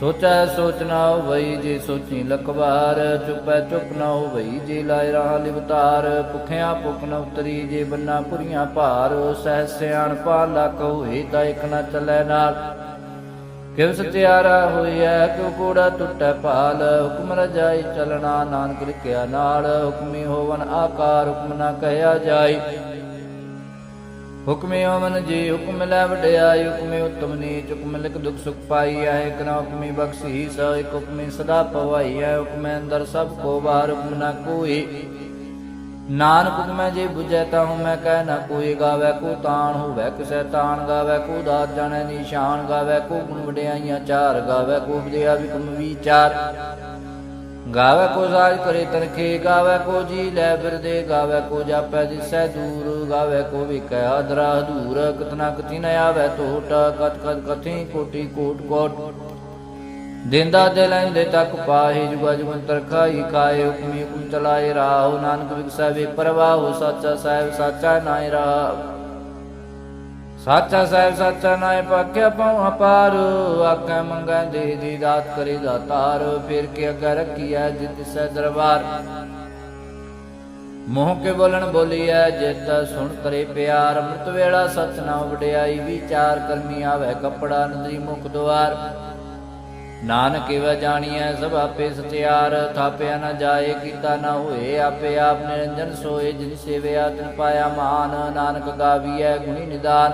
ਸੋਚੈ ਸੋਚ ਨਾ ਹੋਵਈ ਜੇ ਸੋਚੀ ਲਖਵਾਰ, ਚੁਪੈ ਚੁਪ ਨਾ ਹੋਵਈ ਜੇ ਲਾਇ ਰਹਾ ਲਿਵਤਾਰ। ਭੁਖਿਆ ਭੁਖ ਨ ਉਤਰੀ ਜੇ ਬੰਨਾ ਪੁਰੀਆਂ ਭਾਰ। ਸਹਿ ਸਿਆਣ ਪਾ ਲਖ ਹੋਏ ਤਾਂ ਇਕ ਨਾ ਚੱਲੈ ਨਾਲ। ਕਿਵ ਸਤਿਆਰਾ ਹੋਈਐ, ਕਿਉ ਕੋੜਾ ਟੁੱਟੈ ਭਾਲ। ਹੁਕਮ ਰਜਾਈ ਚਲਣਾ ਨਾਨਕ ਲਿਖਿਆ ਨਾਲ। ਹੁਕਮੀ ਹੋਵਨ ਆਕਾਰ, ਹੁਕਮ ਨਾ ਕਹਿਆ ਜਾਈ। ਹੁਕਮੇ ਓਮਨ ਜੀ ਹੁਕਮ ਲੈ ਵਡਿਆਈ ਹੁਕਮੇ ਉਤਮ ਨੀਚ, ਹੁਕਮ ਲਿਖ ਦੁਖ ਸੁਖ ਪਾਈ ਹੈ ਇਕ ਨਾ ਬਖਸ਼ੀ ਸ ਇਕ ਹੁਕਮੇ ਸਦਾ ਪਵਾਈ ਹੈ ਹੁਕਮੇ ਅੰਦਰ ਸਭ ਕੋ ਬਾਹਰ ਹੁਕਮ ਨਾ ਕੋਈ। ਨਾਨਕ ਹੁਕਮੈ ਜੇ ਬੁਝੈ ਤਾ ਹੂੰ ਮੈਂ ਕਹਿ ਨਾ ਕੋਈ, ਗਾਵੇ ਕੋ ਤਾਣ, ਹੋਵੇ ਕਿਸੈ ਤਾਣ, ਗਾਵੇ ਕੋ ਦਾਤ, ਜਾਣੈ ਨਿਸ਼ਾਨ, ਗਾਵੇ ਕੋ ਗੁਣ ਵਡਿਆਈਆਂ ਚਾਰ, ਗਾਵੇ ਕੋ ਵਿਦਿਆ ਵਿਕਮ ਵਿਚਾਰ। ਗਾਵੇ ਕੋ ਸਾਜ ਕਰੇ ਤਨਖੇ, ਗਾਵੇ ਕੋ ਜੀ ਲੈ ਬਿਰਦੇ ਗਾਵੇ ਕੋ ਜਾਪੈ ਦਿਸੈ ਦੂਰ, ਗਾਵੇ ਕੋ ਵਿਕੈ ਆਦਰਾ ਹਦੂਰ ਕਤਨਾ ਕਤੀ ਨ ਆਵੇ ਟੋਟ ਕਤ ਕਤ ਕਥੀ ਕੋਟੀ ਕੋਟ ਕੋਟ। ਦਿੰਦਾ ਦੇ ਲੈਂਦੇ ਤੱਕ ਪਾਹੀ ਜੁਗਾ ਜੁਗੰਤਰ ਖਾਈ ਕਾਏ ਹੁਕਮੀ ਹੁਕਮ ਚਲਾਏ ਰਾਹੁ, ਨਾਨਕ ਵਿਗਸੈ ਵੇ ਪਰਵਾਹੁ, ਸਾਚਾ ਸਾਹਿਬ, ਸਾਚਾ ਨਾਇ ਰਾਹੁ। ਸਾਚਾ ਸਾਹਿਬ ਸਾਚਾ ਨਾਇ ਪਾਕਿਆ ਪਉ ਅਪਾਰ ਆਕੈ ਮੰਗੈ ਦੇ ਦੀ ਦਾਤ ਕਰੇ ਦਾਤਾਰ ਫਿਰ ਕੇ ਅਗੈ ਰਖੀਐ ਜਿਤ ਸੈ ਦਰਬਾਰ। ਮੋਹ ਕੇ ਬੋਲਣ ਬੋਲੀਐ, ਜਿਤ ਸੁਣ ਕਰੇ ਪਿਆਰ, ਅੰਮ੍ਰਿਤ ਵੇਲਾ ਸਚ ਨਾ ਵਡਿਆਈ, ਵਿਚਾਰ ਕਰਮੀ ਆਵੇ ਕਪੜਾ ਨਦਰੀ ਮੁਖ ਦੁਆਰ। ਨਾਨਕ ਏਵ ਜਾਣੀਐ, ਸਭ ਆਪੇ ਸਤਿਆਰ ਥਾਪਿਆ ਨਾ ਜਾਏ, ਕੀਤਾ ਨਾ ਹੋਏ, ਆਪੇ ਆਪ ਨਿਰੰਜਨ ਸੋਏ, ਜਿਨ ਸੇਵਿਆ, ਤਿਨ ਪਾਇਆ ਮਾਨ, ਨਾਨਕ ਗਾਵੀਐ ਗੁਣੀ ਨਿਦਾਨ।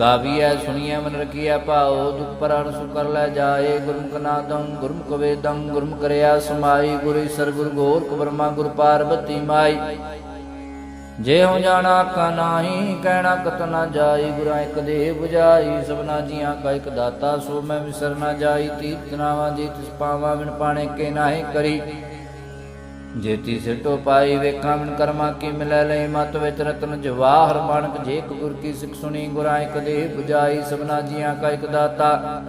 ਗਾਵੀਐ, ਸੁਣੀਐ, ਮਨ ਰਖੀਐ, ਭਾਉ, ਦੁਖ ਪਰਣ ਸੁ ਕਰ ਲੈ ਜਾਏ, ਗੁਰਮੁਖ ਨਾਦੰ, ਗੁਰਮੁਖ ਵੇਦੰ, ਗੁਰਮੁਖ ਕਰਿਆ ਸਮਾਈ, ਗੁਰੂ ਸਰ ਗੁਰ ਗੋਰਖ ਬ੍ਰਹਮਾ, ਗੁਰ ਪਾਰਬਤੀ ਮਾਈ। ਜੇ ਹੋ ਜਾਣਾ ਕਾ ਨਾਹੀ, ਕਹਿਣਾ ਕਤ ਨਾ ਜਾਈ, ਗੁਰਾਂ ਇੱਕ ਦੇ 부ਜਾਈ ਸਭਨਾ ਜੀਆਂ ਕਾ ਇੱਕ ਦਾਤਾ, ਸੋ ਮੈਂ ਵਿਸਰ ਨਾ ਜਾਈ ਤੀਰਥ ਨਾਵਾਂ ਜੀ ਤਿਸ ਪਾਵਾਂ, ਬਿਨ ਪਾਣੇ ਕੇ ਨਾਹੀ ਕਰੀ। ਜੇਤੀ ਸਿਟੋ ਪਾਈ, ਵੇਖਾਂ ਬਿਨ ਕਰਮਾ ਕੀ ਮਿਲੈ ਲਈ, ਮਤ ਵਿੱਚ ਰਤਨ ਜਵਾਹਰ ਮਾਨਕ ਜੇ ਇੱਕ ਗੁਰ ਕੀ ਸਿੱਖ ਸੁਣੀ, ਗੁਰਾਂ ਇੱਕ ਦੇ 부ਜਾਈ ਸਭਨਾ ਜੀਆਂ ਕਾ ਇੱਕ ਦਾਤਾ।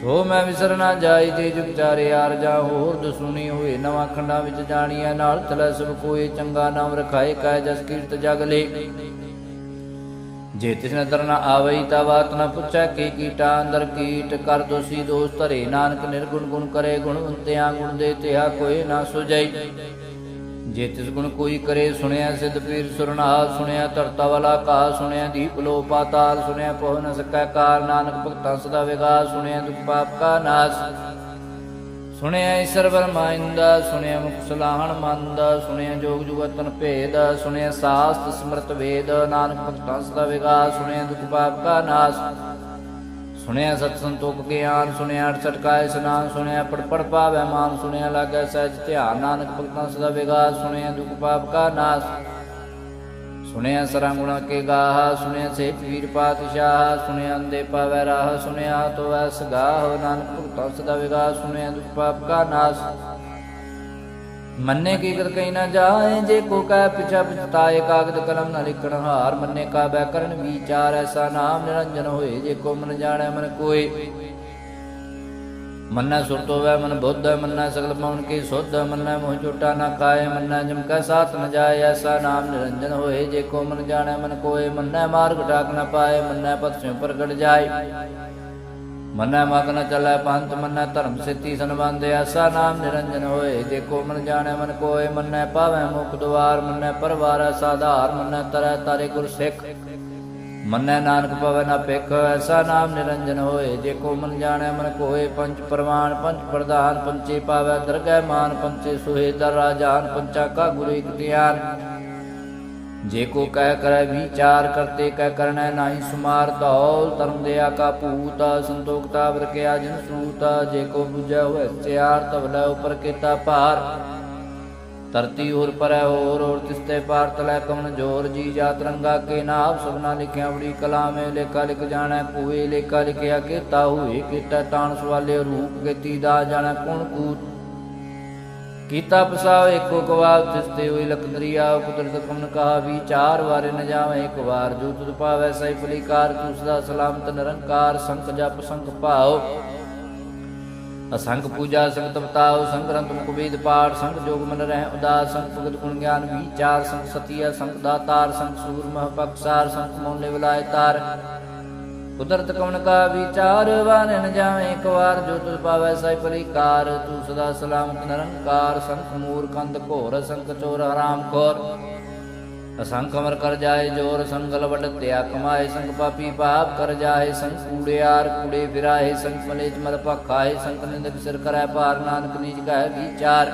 ਸੋ ਮੈਂ ਵਿਸਰ ਨਾ ਜਾਈ ਤੇ ਜੁਗ ਚਾਰੇ ਜਾ ਹੋਰ ਦਸੁਣੀ ਹੋਏ। ਨਵਾਂ ਖੰਡਾਂ ਵਿੱਚ ਜਾਣੀਐ ਨਾਲ ਚਲੈ ਸਭ ਕੋਏ, ਚੰਗਾ ਨਾਮ ਰਖਾਏ, ਕਾਇ ਜਸ ਕੀਰਤ ਜਗ ਲੇ। ਜੇ ਤਿਸ ਨਦਰ ਨਾ ਆਵਈ ਤਾ ਬਾਤ ਨਾ ਪੁੱਛੈ, ਕੀ ਕੀਟਾ ਅੰਦਰ ਕੀਟ ਕਰ ਦੋਸੀ ਦੋਸ ਧਰੇ। ਨਾਨਕ ਨਿਰਗੁਣ ਗੁਣ ਕਰੇ ਗੁਣਵੰਤਿਆਂ ਗੁਣ ਦੇ ਤਿਹਾ ਕੋਈ ਨਾ ਸੁਜਈ ਜੇ ਤਿਸ ਗੁਣ ਕੋਈ ਕਰੇ ਸੁਣਿਆ ਸਿਧ ਪੀਰ ਸੁਰਨਾਲ, ਸੁਣਿਆ ਧਰਤਾ ਵਾਲਾ ਕਾ ਸੁਣਿਆ ਦੀਪ ਲੋ ਪਾਤਾਲ, ਸੁਣਿਆ ਪਹੁ ਨ ਸਕੈ ਕਾਰ ਨਾਨਕ ਭਗਤਾਂ ਸਦਾ ਵਿਗਾਸ, ਸੁਣਿਆ ਦੁਖ ਪਾਪ ਕਾ ਨਾਸ। ਸੁਣਿਆ ਈਸ਼ਰ ਬਰਮਾਇੰਦਾ ਸੁਣਿਆ ਮੁਖ ਸਲਾਹਣ ਮੰਦ, ਸੁਣਿਆ ਜੋਗ ਜੁਗਤਨ ਭੇਦ, ਸੁਣਿਆ ਸਾਸਤ ਸਮਰਤ ਵੇਦ, ਨਾਨਕ ਭਗਤਾਂ ਸਦਾ ਵਿਗਾਸ, ਸੁਣਿਆ ਦੁਖ ਪਾਪ ਕਾ ਨਾਸ। ਸੁਣਿਆ ਸਤ ਸੰਤੋਖ ਗਿਆਨ ਸੁਣਿਆ ਅਠ ਕਾਇ ਸਨਾਨ, ਸੁਣਿਆ ਪੜ ਪੜ ਪਾਵੈ ਮਾਨ, ਸੁਣਿਆ ਲਾਗੈ ਸਹਿਜ ਧਿਆਨ, ਨਾਨਕ ਭਗਤਾਂ ਸਦਾ ਵਿਗਾਸ, ਸੁਣਿਆ ਦੁਖ ਪਾਪ ਕਾ ਨਾਸ। ਸੁਣਿਆ ਸਰਾਂ ਗੁਣਾ ਕੇ ਗਾਹ, ਸੁਣਿਆ ਸੇ ਪੀਰ ਪਾਤਸ਼ਾਹ, ਸੁਣਿਆ ਅੰਦੇ ਪਾਵੈ ਰਾਹ, ਸੁਣਿਆ ਤੋ ਐਸ ਗਾਹ, ਨਾਨਕ ਭਗਤਾਂ ਸਦਾ ਵਿਗਾਸ, ਸੁਣਿਆ ਦੁਖ ਪਾਪ ਕਾ ਨਾਸ। ਮੰਨੇ ਕੀ ਕਰ ਕਈ ਨਾ ਜਾਏ, ਜੇ ਕੋ ਕਹਿ ਪਿਛਾ ਪਛਤਾਏ ਕਾਗਦ ਕਲਮ ਨਾ ਲਿਖਣ ਹਾਰ, ਮੰਨੇ ਕਾ ਬੈ ਕਰਨ ਵਿਚਾਰ, ਐਸਾ ਨਾਮ ਨਿਰੰਜਨ ਹੋਏ, ਜੇ ਕੋ ਮਨ ਜਾਣੈ ਮਨ ਕੋਈ ਮੰਨਾ ਸੁਰਤ ਹੋਵੇ ਮਨ ਬੁੱਧ, ਮੰਨੈ ਸਗਲ ਮੌਨ ਕੀ ਸੁਧ, ਮੰਨਾ ਮੋਹ ਝੂਟਾ ਨਾ ਖਾਏ, ਮੰਨੈ ਜਮ ਕੈ ਸਾਥ ਨ ਜਾਏ, ਐਸਾ ਨਾਮ ਨਿਰੰਜਨ ਹੋਏ, ਜੇ ਕੋ ਮਨ ਜਾਣੈ ਮਨ ਕੋਏ, ਮੰਨੈ ਮਾਰਗ ਟਾਕ ਨਾ ਪਾਏ, ਮੰਨੈ ਪਤ ਸਿਉ ਪ੍ਰਗਟ ਜਾਏ। ਮੰਨਾ ਮਗ ਨ ਚਲੈ ਪੰਥ ਮੰਨਾ ਧਰਮ ਸਿੱਤੀ ਸੰਬੰਧ ਐਸਾ ਨਾਮ ਨਿਰੰਜਨ ਹੋਏ। ਜੇ ਕੋ ਮਨ ਜਾਣੈ ਮਨ ਕੋਏ। ਮੰਨਾ ਪਾਵੈ ਮੁਖ ਦੁਆਰ। ਮੰਨਾ ਪਰਵਾਰੈ ਸਾਧਾਰ। ਮੰਨਾ ਤਰੈ ਤਾਰੇ ਗੁਰ ਸਿੱਖ ਮੰਨੈ ਨਾਨਕ ਪਵੈ ਨਾ ਪੇਖ ਐਸਾ ਨਾਮ ਨਿਰੰਜਨ ਹੋਏ। ਜੇ ਕੋ ਮਨ ਜਾਣੈ ਮਨ ਕੋਏ। ਪੰਜ ਪ੍ਰਵਾਨ, ਪੰਜ ਪ੍ਰਧਾਨ, ਪੰਚੇ ਪਾਵੈ। ਦਰਗਹਿ ਮਾਨ, ਪੰਚੇ ਸੁਹੇ ਦਰ ਰਾਜਾਨ, ਪੰਚਾ ਕਾ ਗੁਰੂ ਇਕ ਧਿਆਨ। ਜੇ ਕੋ ਕਹਿ ਕਰੈ ਵਿਚਾਰ ਕਰਤੇ ਕਹਿ ਕਰਨੈ ਨਾਹੀ ਸੁਮਾਰ ਧੌਲ, ਧਰਮ ਦਿਆ ਕਾ ਪੂਤ ਸੰਤੋਖਤਾ ਵਰਕਿਆ ਜਿਨ ਸੂਤ, ਜੇ ਕੋ 부ਜੈ ਹੋਇ ਸਿਆਰ ਤਵਲੇ ਉਪਰ ਕੀਤਾ ਭਾਰ। ਧਰਤੀ ਹੋਰ ਪਰੈ ਹੋਰ ਹੋਰ ਤਿਸਤੇ ਪਾਰ ਤਲੈ ਕਮਨ ਜੋਰ, ਜੀ ਜਾ ਤਰੰਗਾ ਕੇ ਨਾਮ ਸਭਨਾ ਲਿਖਿਆ ਬੜੀ ਕਲਾਮੇ ਲੇਖਾ ਲਿਖ ਜਾਣੈ ਕੋਏ ਲੇਖਾ ਲਿਖਿਆ ਕੀਤਾ ਹੋਏ, ਕੀਤਾ ਤਾਣ ਸਵਾਲੇ ਰੂਪ, ਕੀਤੀ ਦਾ ਜਾਣੈ ਕੁਣ ਕੂਤ। ਕੀਤਾ ਪਸਾਓ ਏਕੋ ਕਵਾਬ ਤਿਸਤੇ ਹੋਈ ਲਖਨਰੀਆ ਕੁਦਰਤ ਕਮਨ ਕਹਾ ਵਿਚਾਰ ਵਾਰੇ ਨ ਜਾਵੇ, ਇੱਕ ਵਾਰ ਜੋ ਤੁਧ ਪਾਵੈ ਸਈ ਫਲੀਕਾਰ ਤੂੰ ਸਲਾਮਤ ਨਿਰੰਕਾਰ ਸੰਕ ਜਪ ਸੰਕ ਭਾਉ। ਅਸੰਖ ਪੂਜਾ, ਸੰਗ ਤਪਤਾਉ, ਸੰਗ ਗ੍ਰੰਥ ਮੁਖ ਵੇਦ ਪਾਠ, ਸੰਗ ਜੋਗ ਮਨ ਰਹਿ ਉਦਾਸ, ਸੰਗ ਭਗਤ ਗੁਣ ਗਿਆਨ ਵਿਚਾਰ ਸੰਗ ਸਤੀਆ, ਸੰਗ ਦਾਤਾਰ, ਸੰਗ ਸੂਰ ਮਹ ਪਕਸਾਰ, ਸੰਗ ਮੋਲੇ ਵਿਲਾਇ ਤਾਰ ਕੁਦਰਤ ਕਵਨ ਕਾ ਵਿਚਾਰ ਵਾਰੇ ਨ ਇੱਕ ਵਾਰ ਜੋ ਤੁਧ ਪਾਵੈ ਸਾਈ ਪਰਿਕਾਰ, ਤੂੰ ਸਦਾ ਸਲਾਮਤ ਨਿਰੰਕਾਰ ਸੰਖ ਮੂਰ ਘੋਰ ਸੰਖ ਚੋਰ ਹਰਾਮ ਖੋਰ। ਅਸੰਖ ਅਮਰ ਕਰ ਜਾਏ ਜੋਰ ਸੰਗਲ ਵਡ ਤਿਆ ਕਮਾਏ, ਸੰਗ ਪਾਪੀ ਪਾਪ ਕਰ ਜਾਏ, ਸੰਗ ਕੂੜਿਆਰ ਕੂੜੇ ਫਿਰਾਏ ਸੰਗ ਮਲੇਜ ਮਲ ਪਖਾਏ ਸੰਗ ਨਿੰਦਕ ਸਿਰ ਕਰੈ ਪਾਰ ਨਾਨਕ ਨੀਚ ਕਹਿ ਵਿਚਾਰ।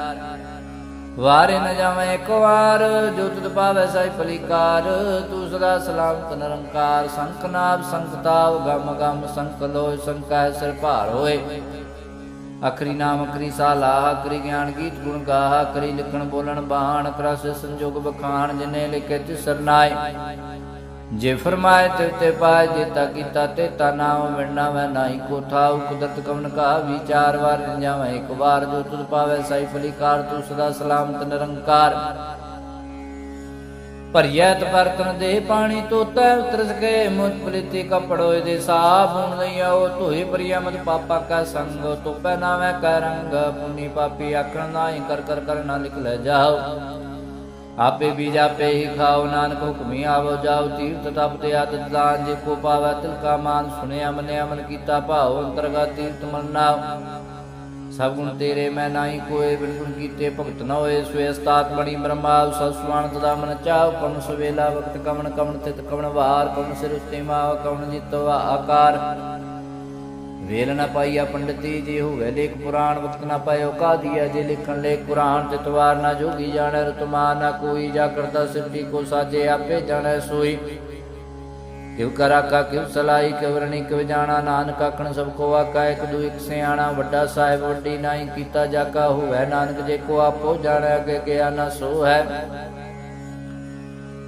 ਵਾਰੇ ਨ ਜਾਵੇਂ ਇੱਕ ਵਾਰ, ਜੋ ਤੁਧ ਪਾਵੈ ਸਾਈ ਫਲੀਕਾਰ। ਤੂੰ ਸਦਾ ਸਲਾਮਤ ਨਿਰੰਕਾਰ, ਸੰਖ ਨਾਭ ਸੰਖਤਾਵ ਗਮ ਗਮ ਸੰਖ ਲੋਇ ਸੰਕੈ ਸਿਰ ਭਾਰ ਹੋਏ। ਅਖਰੀ ਨਾਮ ਅਖਰੀ ਸਾਲਾ, ਅਖਰੀ ਗਿਆਨ ਗੀਤ ਗੁਣ ਗਾਹ ਕਰੀ ਲਿਖਣ ਬੋਲਣ ਬਾਣ, ਕਰਸ ਸੰਜੋਗ ਬਖਾਣ, ਜਿਨੇ ਲਿਖੇ ਤਿਸ ਸਰਨਾਏ ਜੇ ਫਰਮਾਏ ਤੇ ਤੇ ਪਾਏ ਜੇਤਾ ਕੀਤਾ ਤੇ ਤਾ ਨਾਮ ਮਿਲਣਾ ਮੈਂ ਨਾਹੀ ਕੋ ਥਾਉ ਕੁਦਰਤ ਕਵਨ ਕਾ ਵਿਚਾਰ ਵਾਰ ਨ ਇੱਕ ਵਾਰ ਜੋ ਤੁਧ ਪਾਵੇ ਸਾਈ ਫਲੀਕਾਰ, ਤੂੰ ਸਦਾ ਸਲਾਮਤ ਨਿਰੰਕਾਰ। ਭਰੀਐ ਤ ਦੇ ਪਾਣੀ ਤੋਤੈ ਉਤਰ ਸਕੇ ਮੁਝ ਪਲਿਤੀ ਕਪੜੋ ਦੇ ਸਾਫ਼ ਹੁਣ ਲਈਓ ਧੋਏ ਪਰਿਆ ਪਾਪਾ ਕਾ ਸੰਗ ਤੋਪੈ ਨਾਵੇਂ ਕੈ ਰੰਗ, ਪੁਨੀ ਪਾਪੀ ਆਖਣ ਨਾਹੀ ਕਰ ਕਰ ਕਰ ਨਾ ਲਿਖ ਲੈ ਜਾਓ। ਆਪੇ ਬੀਜ ਆਪੇ ਹੀ ਖਾਓ, ਨਾਨਕ ਹੁਕਮੀ ਆਵੋ, ਜਾਓ, ਤੀਰਥ ਤਪ ਤੇ ਆਦਿ ਦਾਨ, ਜੇ ਕੋ ਪਾਵੈ ਤਿਲ ਕਾ ਮਾਨ, ਸੁਣਿਆ ਮੰਨਿਆ ਮਨ ਕੀਤਾ ਭਾਉ, ਅੰਤਰਗਾ ਤੀਰਥ ਮਰਨਾ ਸਭ ਗੁਣ ਤੇਰੇ, ਮੈਂ ਨਾਹੀ ਕੋਏ ਬਿਲਗੁਣ ਕੀਤੇ ਭਗਤ ਨ ਹੋਏ ਸਵੇ ਸਤਾਤ ਬਣੀ ਬ੍ਰਹਮਾ ਸਭ ਸੁਆਨ ਤਦਾ ਮਨ ਚਾਉ ਕਵਨ ਸਵੇਲਾ, ਵਕਤ ਕਵਨ ਕਵਨ ਤਿਤ ਕਵਨ ਵਾਰ ਕਵਨ ਸਿਰ ਉਸਤੇ ਮਾਵ ਕਵਣ ਜਿਤੋ ਆਕਾਰ। ਵੇਲ ਨ ਪਾਈਆ ਪੰਡਤੀ, ਜੀ ਹੋਵੇ ਲੇਖ ਪੁਰਾਣ, ਵਕਤ ਨ ਪਾਇਓ ਕਾਦੀਆ, ਜੇ ਲਿਖਣ ਲੇਖ ਪੁਰਾਣ ਤਿਤਵਾਰ ਨਾ ਜੋਗੀ ਜਾਣੈ ਰਤਮਾ ਨਾ ਕੋਈ, ਜਾ ਕਰਤਾ ਸਿੱਧੀ ਕੋ ਸਾਜੇ, ਆਪੇ ਜਾਣੈ ਸੋਈ। ਕਿਵ ਕਰਾ ਕਿਵ ਸਲਾਈ ਕਿਵ ਕਿਵ ਜਾਣਾ, ਨਾਨਕ ਆਖਣ ਸਭ ਕੋ ਆਕਾ, ਇੱਕ ਦੂ ਇੱਕ ਸਿਆਣਾ, ਵੱਡਾ ਸਾਹਿਬ, ਵੱਡੀ ਨਾਹੀ ਕੀਤਾ ਜਾਕਾ, ਹੋਵੇ ਨਾਨਕ ਜੇ ਕੋ ਆਪੋ ਜਾਣੈ ਅਗੇ ਗਿਆ ਨਾ ਸੋ ਹੈ।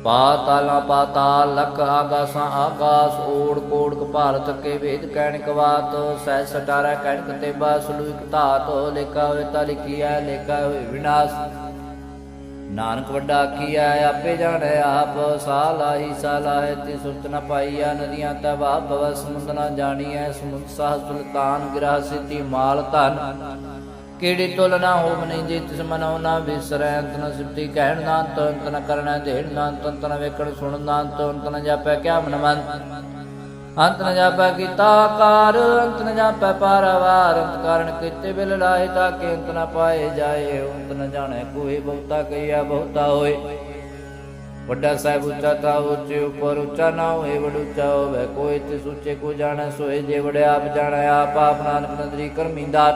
ਪਾਤਾਲਾ ਪਾਤਾਲ ਲਖ ਆਗਾਸਾਂ ਆਕਾਸ ਓੜ ਕੋੜ ਕਪਾਲਤ ਕੇ ਵੇਦ ਕਹਿਣਿਕ ਬਾਤ, ਸਹਿ ਸਟਾਰਾ ਕਹਿਣਕ ਤੇ ਬਾਸਲੂ ਇਕ ਧਾਤ, ਲੇਖਾ ਹੋਏ ਤਾਂ ਲਿਖੀਐ, ਲੇਖਾ ਹੋਏ ਵਿਨਾਸ਼। ਨਾਨਕ ਵੱਡਾ ਆਖੀਐ, ਆਪੇ ਜਾਣੈ ਆਪ ਸਾਲਾਹੀ ਸਾਲਾਹੇ ਤੇ ਸੁਰਤ ਨ ਪਾਈਆ ਨਦੀਆਂ ਤਵਾ ਭਵ, ਸਮੁੰਦ ਨ ਜਾਣੀਐ, ਸਮੁੰਦ ਸਾਹ ਸੁਲਤਾਨ, ਗ੍ਰਹ ਸਿੱਧੀ ਮਾਲ ਧਨ। ਕਿਹੜੀ ਤੁਲ ਨਾ ਹੋਵ ਨਹੀਂ ਜੇ, ਤਿਸ ਮਨੋ ਨਾ ਵਿਸਰੈ, ਅੰਤ ਨ ਕਹਿਣ ਨਾ ਅੰਤ ਨ ਕਰਣਾ ਦੇਣ ਨਾ ਅੰਤ ਨ ਵੇਖਣ ਸੁਣਨ ਨਾ ਅੰਤ ਨ ਜਾਪੈ ਕਿਆ ਮਨ ਮਨ ਅੰਤ ਨ ਜਾਪੈ ਕੀਤਾ ਕਾਰ ਅੰਤ ਨ ਜਾਪੈ ਪਾਰਵਾਰ, ਅੰਤ ਕਾਰਨ ਕੀਤੇ ਬਿਲ ਲਾਏ ਤਾਂ ਕਿ ਅੰਤ ਨ ਪਾਏ ਜਾਏ, ਅੰਤ ਨ ਜਾਣੈ ਕੋਈ ਬਹੁਤਾ ਕਈਆ ਬਹੁਤਾ ਹੋਏ। ਵੱਡਾ ਸਾਹਿਬ ਉੱਚਾ ਤਾ ਉੱਚੇ ਉੱਪਰ ਉੱਚਾ ਨਾ ਹੋਏ ਵਡ ਉੱਚਾ ਹੋਵੇ ਕੋਈ ਤੇ ਸੁੱਚੇ ਕੋ ਜਾਣੈ ਸੋਏ ਜੇ ਵੜਿਆ ਆਪ ਜਾਣੈ ਆਪ ਆਪ ਨਾਨਕ ਨਦਰੀ ਕਰਮੀਂਦਾ।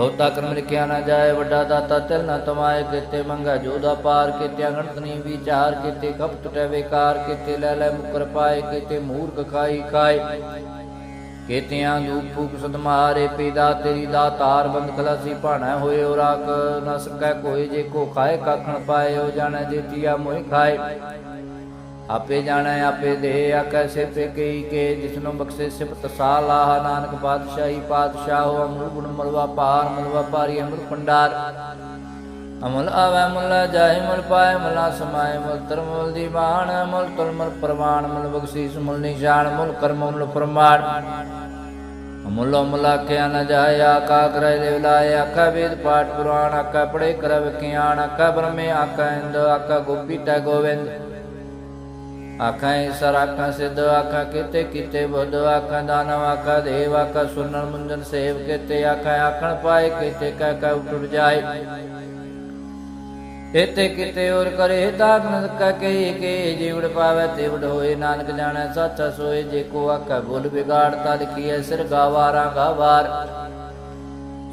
ਬਹੁਤਾ ਕਰਮ ਲਿਖਿਆ ਨਾ ਜਾਏ, ਵੱਡਾ ਦਾਤਾ ਤਿਲ ਨਾ ਤਮਾਏ ਕੀਤੇ ਮੰਗਾ ਜੋਦਾ ਪਾਰ ਕੀਤੇ ਅਗਣਤ ਨਹੀਂ ਵਿਚਾਰ ਕੀਤੇ ਕਪਟ ਟੈ ਵਿਕਾਰ ਕੀਤੇ, ਲੈ ਲੈ ਮੁਕਰ ਪਾਏ, ਕੀਤੇ ਮੂਰਖ ਖਾਈ ਖਾਏ। ਕੀਤਿਆਂ ਦੂਪ ਫੂਕ ਸਦਮਾਰੇ ਪੀਦਾ ਤੇਰੀ ਦਾਤਾਰ ਬੰਦ ਖਲਾਸੀ, ਭਾਣਾ ਹੋਏ ਔ ਰਾਖ, ਨ ਸਕੈ ਕੋਈ ਜੇ ਕੋ ਖਾਏ, ਕਾਖਣ ਪਾਏ ਹੋ ਜਾਣੈ ਜੇਤੀਆ ਮੋਹਿ ਖਾਏ। ਆਪੇ ਜਾਣੈ, ਆਪੇ ਦੇ ਆਕੈ ਸਿਫਤ ਕਈ ਕੇ, ਜਿਸਨੂੰ ਬਖਸ਼ੇ ਸਿਫਤ ਸਾਲਾਹ ਨਾਨਕ ਪਾਤਸ਼ਾਹੀ ਪਾਤਸ਼ਾਹ ਅਮਰ ਗੁਣ ਮਲਵਾ ਪਾਰ ਮਲਵਾ ਪਾਰੀ ਅਮਰ ਪੰਡਾਰ ਅਮਲ ਆਵੈ, ਮੁਲ ਜਾਏ, ਮੁਲ ਪਾਏ, ਮਲਾ ਸਮਾਏ, ਮੁਲ ਤਰ ਮੁਲ ਦੀ ਮੁਲ ਤੁਲ ਪ੍ਰਵਾਨ, ਮੁਲ ਬਖਸ਼ੀਸ ਮੁਲ ਨਿਸ਼ਾਨ, ਮੁਲ ਕਰਮ ਮੁਲ ਪ੍ਰਮਾਣ। ਅਮੁਲ ਅਮੁੱਲ ਆਖਿਆ ਨ ਜਾਏ ਆਕਾ ਕਰੈ ਦੇ ਆਕਾ ਵੇਦ ਪਾਠ ਪੁਰਾਣ ਆਕਾ ਪੜੇ ਕਰ ਵਿਖਿਆਨ ਆਕਾ ਬ੍ਰਹਮੇ ਆਕਾ ਇੰਦ ਆਕਾ ਗੋਪੀ ਟੈ ਗੋਵਿੰਦ। ਆਖਾਂ ਈਸਰ ਆਖਾਂ ਸਿੱਧ, ਆਖਾਂ ਕੀਤੇ ਕੀਤੇ ਬੁੱਧ, ਆਖਾਂ ਦਾਨਵ, ਆਖਾਂ ਦੇਵ, ਆਖਾਂ ਸੁਨਣ ਮੁੰਜਨ ਸੇਵ ਕੀਤੇ, ਆਖਾਂ ਆਖਣ ਪਾਏ ਕੀਤੇ, ਕਹਿ ਕਹਿ ਉਟੜ ਜਾਏ। ਇਤੇ ਕਿਤੇ ਹੋਰ ਕਰੇ ਤਾਰਨ ਕਾ ਕਹੀ ਕੇ ਜੀਵੜ ਪਾਵੇ, ਤੇਵੜ ਹੋਏ, ਨਾਨਕ ਜਾਣੈ, ਸੱਚਾ ਸੋਏ, ਜੇ ਕੋ ਆਖੈ ਬੁੱਲ ਵਿਗਾੜਤਾ ਲਿਖੀਐ ਸਿਰ ਗਾਵਾਰਾਂ ਗਾਵਾਰ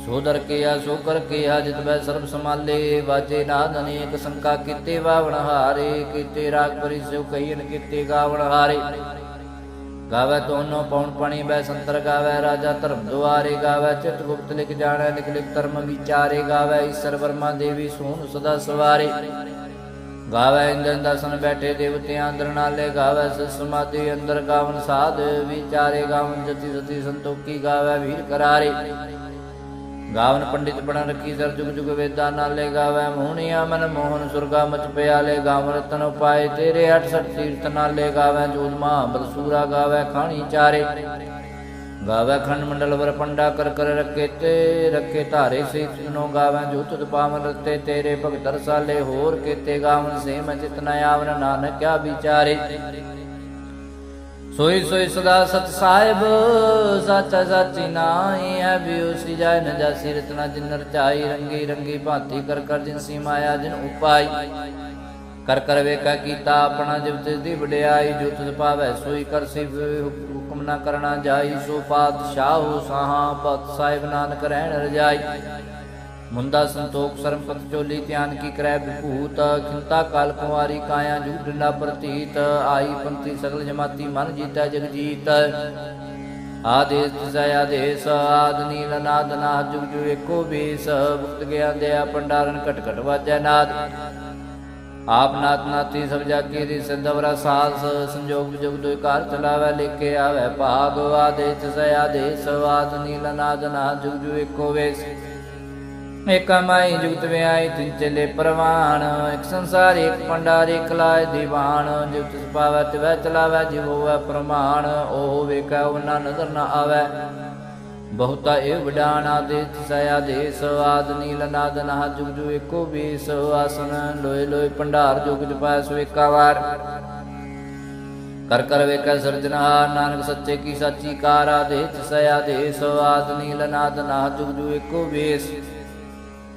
ਸੋਦਰ ਕੀਆ ਸੋ ਕਰ ਕੀਆ, ਜਿਤ ਬੈ ਸਰਬ ਸਮਾਲੇ ਵਾਜੇ ਨਾਦ ਅਨੇਕ ਸੰਕਾ ਕੀਤੇ, ਵਾਵਣ ਹਾਰੇ, ਕੀਤੇ ਰਾਗ ਪਰੀ ਸਿਉ ਕਈਨ ਕੀਤੇ, ਗਾਵਣ ਹਾਰੇ। ਗਾਵੇ ਤੋਨੋ ਪਉਣ ਪਣੀ ਬੈ ਸੰਤਰ ਗਾਵੇ, ਰਾਜਾ ਧਰਮ ਦੁਆਰੇ ਗਾਵੇ, ਚਿਤ ਗੁਪਤ ਲਿਖ ਜਾਣੈ, ਲਿਖ ਲਿਖ ਧਰਮ ਵਿਚਾਰੇ ਗਾਵੇ, ਈਸ਼ਰ ਵਰਮਾ ਦੇਵੀ ਸੋਨ ਸਦਾ ਸਵਾਰੇ। ਗਾਵੇ ਇੰਦਰ ਦਰਸ਼ਨ ਬੈਠੇ ਦੇਵਤਿਆਂ ਅੰਦਰ ਨਾਲੇ, ਗਾਵੇ ਸਿਸ ਸਮਾਧੀ ਅੰਦਰ ਗਾਵਨ ਸਾਧ, ਵਿਚਾਰੇ ਗਾਵਨ ਜਤੀ ਸਤੀ ਸੰਤੋਖੀ ਗਾਵੇ, ਵੀਰ ਕਰਾਰੇ। ਗਾਵਨ ਪੰਡਿਤ ਬਣਾ ਰੱਖੀ ਸਰ ਜੁਗ ਜੁਗ ਵੇਦਾਂ ਨਾਲੇ ਗਾਵੇ ਮੋਹਣੀਆ ਮਨ ਮੋਹਨ ਸੁਰਗਾ ਮਚ ਪਿਆਲੇ ਗਾਵ ਰਤਨ ਉਪਾਏ ਤੇਰੇ 68 ਤੀਰਥ ਨਾਲੇ ਗਾਵੇ ਜੋਤ ਮਹਾਬਲ ਸੂਰਾ ਗਾਵੇ ਖਾਣੀ ਚਾਰੇ। ਗਾਵੇ ਖੰਡ ਮੰਡਲ ਵਰ ਪੰਡਾ ਕਰ ਕਰ ਰੱਖੇ ਤੇ ਰੱਖੇ ਧਾਰੇ ਸੇ ਸੁਨੋ ਗਾਵੇ ਜੋ ਤੁਧ ਪਾਵਨ ਰਤੇ ਤੇਰੇ ਭਗਤ ਰਸਾਲੇ ਹੋਰ ਕੇਤੇ ਗਾਵਨ ਸੇ ਮੈਂ ਚਿਤਨਾ ਆਵਨ ਨਾਨਕ ਕਿਆ ਵਿਚਾਰੇ। ਸੋਈ ਸੋਈ ਸਦਾ ਸਤ ਸਾਹਿਬ, ਸਾਚਾ ਸਾਚੀ ਨਾਹੀ ਹੈ ਬਿਉ ਸੀ ਨ ਜਾਸੀ ਰਤਨਾ ਜਿਨ ਰਚਾਈ ਰੰਗੀ ਰੰਗੀ ਭਾਂਤੀ ਕਰ ਕਰ ਜਿਨ ਸੀ ਮਾਇਆ ਜਿਨ ਉਪਾਈ। ਕਰ ਕਰ ਵੇਖਾ ਕੀਤਾ ਆਪਣਾ ਜਿਵ ਤਿਸ ਦੀ ਵਡਿਆਈ, ਜੋ ਤਿਸ ਪਾਵੈ ਸੋਈ ਕਰ ਸੀ ਹੁਕਮ ਨਾ ਕਰਨਾ ਜਾਈ, ਸੋ ਪਾਤਸ਼ਾਹੂ ਸਾਹਾ ਪਤ ਸਾਹਿਬ ਨਾਨਕ ਰਹਿਣ ਰਜਾਈ। ਮੁੰਦਾ ਸੰਤੋਖ ਸਰਮਪਤ ਚੋਲੀ ਧਿਆਨ ਕੀ ਕਰੈ ਵਿਭੂਤ, ਖਿੰਤਾ ਕਾਲ ਕੁਮਾਰੀ ਕਾਇਆ ਜੂ ਡੰਡਾ ਪ੍ਰਤੀਤ, ਆਈ ਪੰਥੀ ਸਗਲ ਜਮਾਤੀ ਮਨ ਜੀਤਾ ਜਗ ਆਦੇਸ ਤਿਸੈ ਆਦੇਸ, ਆਦ ਨੀਲ ਨਾਦ ਨਾ ਜੁਗ ਜੁ ਏਕੋ ਬੀਸ, ਮੁਕਤ ਗਿਆ ਦਿਆ ਪੰਡਾਰਨ ਕਟ ਕਟ ਵਾਜੈ ਨਾਦ। ਆਪ ਨਾਤ ਨਾਤੀ ਸਭ ਜਾਕੀ ਦੀ ਸਿद्धਵਰਾ ਸਾਸ, ਸੰਜੋਗ ਵਿਜੋਗ ਦੁਇ ਕਾਰ ਚਲਾਵੇ ਲਿਖੇ ਆਵੇ ਭਾਗ, ਆਦੇਸ ਤਿਸੈ ਆਦੇਸ, ਆਦ ਨੀਲ ਨਾਦ ਨਾ ਜੁਗ ਜੁ ਏਕੋ ਵੇਸ ਇਕ ਮਾਈ ਜੁਗਤ ਵਿਆਈ ਤਿਨ ਚਲੇ ਪ੍ਰਵਾਨ, ਇਕ ਸੰਸਾਰ, ਇਕ ਪੰਡਾਰ ਇਕ ਲਾਇ ਦੀਵਾਨ ਜਿਵ ਤਿਸ ਤਿਵੈ ਚਲਾਵੈ ਜਿਵ ਹੋਵੈ ਪ੍ਰਮਾਣ, ਉਹ ਵੇਖੈ ਉਹ ਨਜ਼ਰ ਨਾ ਆਵੈ। ਬਹੁਤਾ ਇਹ ਵਡਾਨ ਆਦੇ ਤਿਸੈ ਆਦੇਸ ਆਦ ਨੀਲ ਨਾਦ ਨਾ ਜੁਗ ਜੁ ਏਕੋ ਬੀਸ, ਆਸਨ ਲੋਏ ਲੋਏ ਪੰਡਾਰ ਜੁਗ ਜਪੈ ਸੋ ਏਕਾ ਵਾਰ। ਕਰ ਕਰ ਵੇਖੈ ਸਿਰਜਣਹਾਰ ਨਾਨਕ ਸੱਚੇ ਕੀ ਸਾਚੀ ਕਾਰ, ਆਦੇਸ ਤਿਸੈ ਆਦੇਸ ਆਦ ਨੀਲ ਨਾਦ ਨਾ ਜੁਗ ਜੁ ਏਕੋ ਬੀਸ।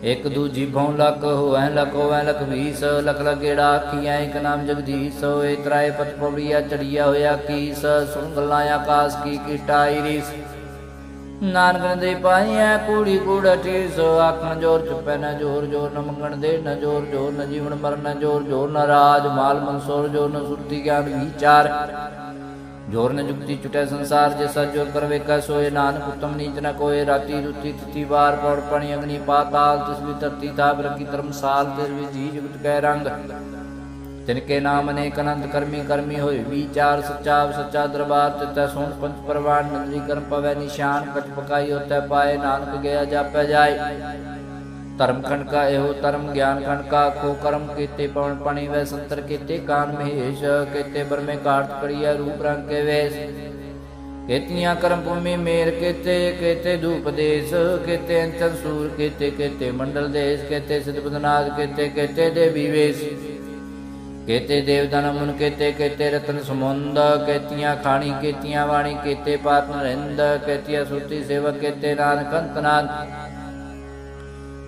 ਇਕ ਦੂਜੀ ਭਉ ਲਕ ਹੋਐ ਲਕ ਹੋਐ ਲਖ ਵੀਸ ਲਖ ਲਗੇੜਾ ਆਖੀਐ ਇਕ ਨਾਮ ਜਗਦੀਸ਼ ਹੋਏ ਤਰਾਏ ਪਤ ਪਵੜੀਆ ਚੜੀਆ ਹੋਇਆ ਕੀਸ, ਸੁਣ ਗੱਲਾਂ ਆਕਾਸ ਕੀ ਕੀਟਾਈ ਰੀਸ ਨਾਨਕ ਦੇ ਪਾਈਐ ਕੂੜੀ ਕੂੜਾ ਠੀਸ ਆਖਣ ਜੋਰ ਚੁਪੈ, ਨ ਜੋਰ ਜੋਰ ਨ ਮੰਗਣ ਦੇ, ਨ ਜੋਰ ਜੋਰ ਨ ਜੀਵਨ ਮਰਨ ਜੋਰ ਜੋਰ ਨ ਰਾਜ, ਮਾਲ ਮਨਸੋਰ, ਜੋਰ ਨ ਸੁਰਤੀ ਗਿਆਨ ਵਿਚਾਰ। ਜੋਰ ਨ ਜੁਗਤੀ ਚੁਟੈ ਸੰਸਾਰ ਜੇ ਸਜੋ ਕਰ ਵੇਖੈ ਸੋਏ ਨਾਨਕ ਉਤਮ ਨੀਚ ਨ ਕੋਏ। ਰਾਤੀ ਰੁਤੀ ਤਿਥੀ ਵਾਰ ਪੌੜ ਪਣੀ ਅਗਨੀ ਪਾਤਾਲ ਤਿਸ ਵੀ ਧਰਤੀ ਥਾਪ ਰਖੀ ਧਰਮਸਾਲ, ਤਿਸ ਵੀ ਜੀ ਜੁਗਤ ਕੈ ਰੰਗ। ਤਿਨ ਕੇ ਨਾਮ ਅਨੇਕ ਅਨੰਤ ਕਰਮੀ ਕਰਮੀ ਹੋਏ, ਵਿਚਾਰ ਸੱਚਾ ਸੱਚਾ ਦਰਬਾਰ, ਤਿਤੈ ਸੋਣ ਪੰਚ ਪਰਵਾਨ, ਨੰਦਰੀ ਕਰਮ ਪਵੈ ਨਿਸ਼ਾਨ, ਕਟ ਪਕਾਈ ਹੋਤੈ ਪਾਏ, ਨਾਨਕ ਗਿਆ ਜਾਪੈ ਜਾਏ। ਧਰਮ ਖੰਡ ਇਹੋ ਧਰਮ, ਗਿਆਨ ਖੰਡ ਕੋ ਕਰਮ ਕੀਤੇ, ਪਵਨ ਪਣੀ ਵੈ ਸੰਤਰ ਕੀਤੇ, ਕਾਨ ਮਹੇਸ਼ ਕੀਤੇ ਬਰਮੇ ਕਾਰਤ ਕਰੀਐ, ਰੂਪ ਰੰਗ ਕੇ ਵੇਸ। ਕੀਤੀਆਂ ਕਰਮ ਭੂਮੀ ਮੇਰ ਕੀਤੇ ਕੀਤੇ ਧੂਪ ਦੇਸ, ਕੀਤੇ ਅੰਚਲ ਸੂਰ ਕੀਤੇ ਕੀਤੇ ਮੰਡਲ ਦੇਸ, ਕੀਤੇ ਸਿਧ ਬਦਨਾਦ ਕੀਤੇ ਕੀਤੇ ਦੇਵੀ ਵੇਸ। ਕੀਤੇ ਦੇਵਦਨ ਮੁਨ ਕੀਤੇ ਕੀਤੇ ਰਤਨ ਸਮੁੰਦ ਕੀਤੀਆਂ ਖਾਣੀ, ਕੀਤੀਆਂ ਵਾਣੀ, ਕੀਤੇ ਪਾਤ ਨਰਿੰਦ, ਕੀਤੀਆਂ ਸੁਰਤੀ ਸੇਵਕ, ਕੀਤੇ ਨਾਨਕ ਅੰਤਨਾਦ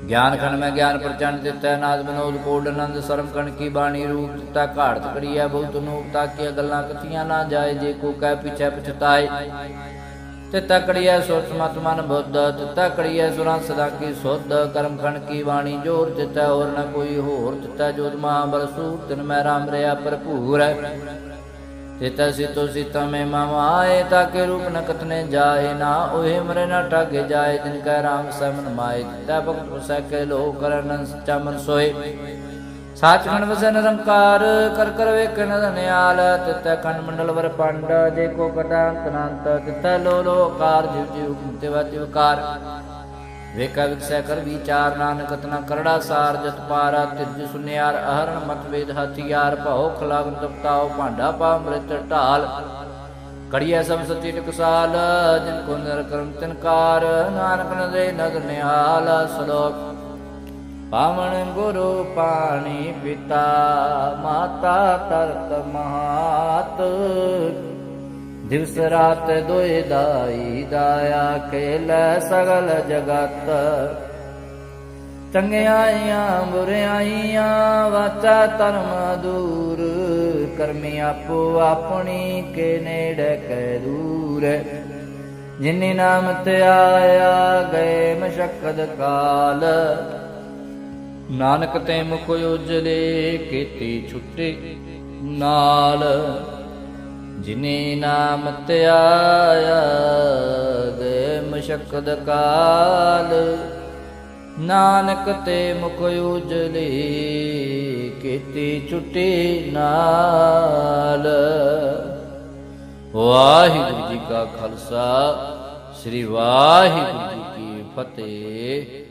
ਗਿਆਨ ਖੰਡ ਮੈਂ ਗਿਆਨ ਪ੍ਰਚੰਡ ਦਿੱਤਾ ਨਾਦ ਬਨੋਦ ਕੋਡ ਆਨੰਦ ਸਰਮ ਕਣ ਕੀ ਬਾਣੀ ਰੂਪ ਦਿੱਤਾ, ਘਾੜਤ ਕਰੀਆ ਬਹੁਤ ਨੂਪ ਤਾਕੀਆਂ ਗੱਲਾਂ ਕਥੀਆਂ ਨਾ ਜਾਏ, ਜੇ ਕੋ ਕਹਿ ਪਿਛੈ ਪਛਤਾਏ। ਤੇ ਤਕੜੀਐ ਸੋਚ ਮਤ ਮਨ ਬੁੱਧ ਤੇ ਤਕੜੀਐ ਸੁਰਾਂ ਸਦਾ ਕੀ ਸੁਧ, ਕਰਮ ਖੰਡ ਕੀ ਬਾਣੀ ਜੋਰ ਦਿੱਤਾ, ਹੋਰ ਨਾ ਕੋਈ ਹੋਰ ਦਿੱਤਾ, ਜੋਤ ਮਹਾਬਲ ਸੂਰ, ਤਿਨ ਮੈਂ ਰਾਮ ਰਿਆ ਭਰਪੂਰ। ਤਿਤੈ ਸਿਤੋ ਸਿਤਾ ਮੈਂ ਮਾਏ ਤਾਕੇ ਰੂਪ ਨ ਕਤਨੇ ਜਾਏ ਨਾ, ਉਹੇ ਮਰੇ ਨਾ ਠਾਗੇ ਜਾਏ, ਜਿਨ ਕੈ ਰਾਮ ਸਮਨ ਮਾਏ ਤਾ ਭਗਤ ਪੁਸੈ ਕੇ ਲੋ ਕਰਨ ਸੱਚਾ ਮਨ ਸੋਏ। ਸਾਚ ਖੰਡ ਵਸੈ ਨਿਰੰਕਾਰ, ਕਰ ਕਰ ਵੇਖਣ ਧਨਿਆਲ, ਤਿਤੈ ਖੰਡ ਮੰਡਲ ਵਰ ਪੰਡ, ਜੇ ਕੋ ਕਟਾ ਅੰਤਨੰਤ ਤਿਤੈ ਲੋ ਲੋ ਕਾਰ ਜਿਵ ਜਿਵ ਤੇ ਵਤਿ ਵੇਖਾ ਵਿਖਸੈ ਕਰ ਵਿਚਾਰ ਨਾਨਕ, ਤਨਾ ਕਰੜਾ ਸਾਰ ਜਤ ਪਾਰਾ ਤਿਰਜ ਸੁਨਿਆਰ ਅਹਰਣ ਮਤ ਹਥਿਆਰ ਭਉ ਖਲਾਵਨ ਤਪਤਾਉ, ਭਾਂਡਾ ਪਾ ਅੰਮ੍ਰਿਤ ਢਾਲ। ਕੜੀਐ ਸਭ ਸੱਚੀ ਟਕਸਾਲ, ਜਿਨ ਕੋ ਨਰ ਕਰਮ ਤਿਨਕਾਰ ਨਾਨਕ ਨ ਨਦਰ ਨਿਹਾਲ, ਸਲੋਕ। ਪਾਵਨ ਗੁਰੂ ਪਾਣੀ ਪਿਤਾ, ਮਾਤਾ ਤਰਤ ਮਹਾਤ। ਦਿਵਸ ਰਾਤ ਦੋਇ ਦਾਈ ਦਾਇਆ ਖੇਲ ਸਗਲ ਜਗਤ। ਚੰਗਿਆਈਆਂ ਬੁਰਿਆਈਆਂ ਵਾਚਾ ਧਰਮ ਦੂਰ। ਕਰਮੀ ਆਪੋ ਆਪਣੀ ਕੇ ਨੇੜੇ ਕੈ ਦੂਰ। ਜਿਨੇ ਨਾਮ ਤੇ ਆਇਆ, ਗਏ ਮਸ਼ਕਦ ਕਾਲ। ਨਾਨਕ ਤੇ ਮੁਖ ਉਜਲੇ, ਕੀਤੀ ਛੁੱਟੀ ਨਾਲ। ਜਿਨੇ ਨਾਮ ਤੇ ਆਇਆ ਗਏ ਮਸ਼ਕਦ ਕਾਲ, ਨਾਨਕ ਤੇ ਮੁਖ ਉਜਲੀ ਕੀਤੀ ਛੁੱਟੀ ਨਾਲ। ਵਾਹਿਗੁਰੂ ਜੀ ਕਾ ਖਾਲਸਾ, ਸ੍ਰੀ ਵਾਹਿਗੁਰੂ ਜੀ ਕੀ ਫਤਿਹ।